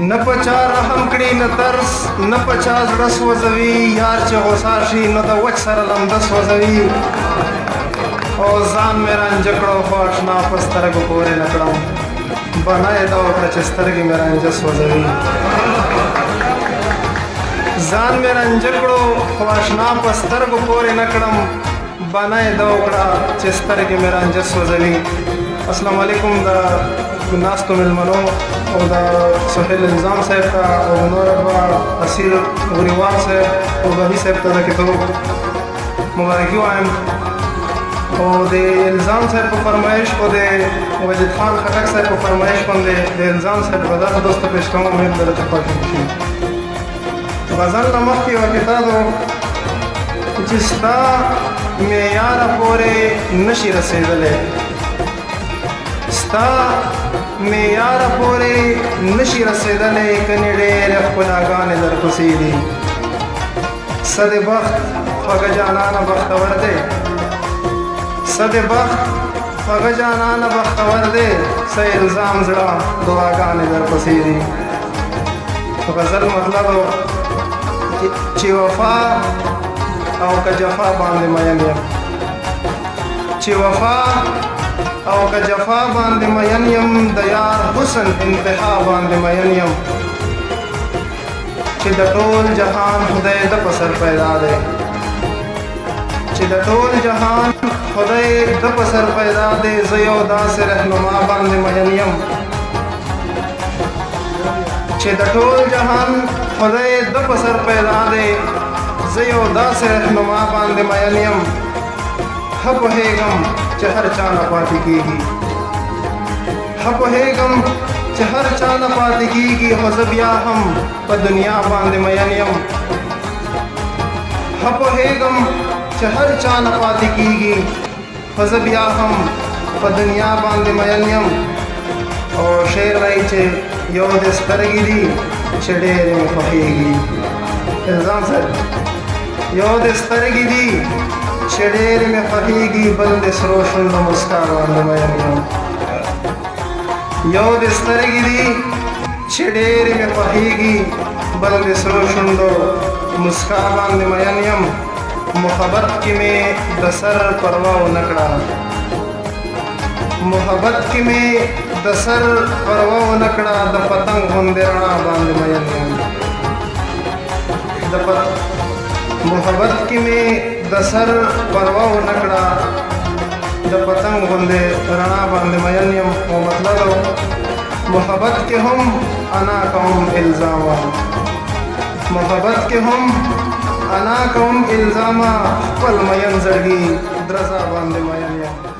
نه پچا رحم کړي نه ترس نه پچا زړه سوځوي یار چې غوسه شي نو د وچ سره لمده سوځوي او ځان مې رانجه کړو خو اشنا په سترګو پورې نه کړم بنا یې دا وکړه چې سترګې مې رانجه سوځوي ځان مې رانجه کړو خو اشنا په سترګو پورې نه کړم بنا یې دا وکړه چې سترګې مې رانجه سوځوي السلام علیکم د ناستو ملمنو او د سهیل نظام صاحب ته او نور دوه اصیل غریوان صاحب او بهي صاحب ته د کتاب مبارکي وایم. او د الزام صاحب په فرمایش او د وجد خان خټک صاحب په فرمایش باندې د الزام صاحب په دغه دوست پېښ کوم مې درته خوښ شي غزل نمخ کې وکړه چې ستا معیار پورې نشي رسیدلې ستا معیار پورې نشي رسیدلې کني ډېر خپلاګانې درپسې دي صد بخت خوږه جانانه بختور دی صد بخت خوږه جانانه بختور دی څه الزام زړه دعاګانې درپسې دي غزل مطلب چې وفا او که جفا باندې یم چې وفا او که جفا باندې مین یم د یار حسن انتها باندې مین یم چې د ټول جهان خدای د پسر پیدا دی چې د ټول جهان خدای د پسر پیدا دی زه یو داسې رهنما باندې مین یم چې د ټول جهان خدای د پسر پیدا دی زه یو داسې رهنما باندې مین یم ښه پوهېږم چې هر چا نه پاتې کېږي ښه پوهېږم چې هر چا نه پاتې کېږي خو زه بیا هم په دنیا باندې مین یم ښه پوهېږم چې هر چا نه پاتې کېږي خو زه بیا هم په دنیا باندې مین یم او شعر وایي چې یو د سترګې دي چې چې ډېرې مې خوښېږي بل د سرو شونډو مسکا باندې مین یم یو د سترګې دي چې ډېرې مې خوښېږي بل د سرو شونډو مسکا باندې مین یم محبت کې مې د سر پروا ونه کړه محبت کې مې د سر پروا ونه کړه د پتنګ غوندې رڼا باندې مین یم د محبت کې مې د سر پروا ونه کړه د پتنګ غوندې رڼا باندې مین یم او مطلب محبت کې هم انا کوم الزام محبت کې هم انا کوم الزام خپل مین زړګي درزا باندې مین یم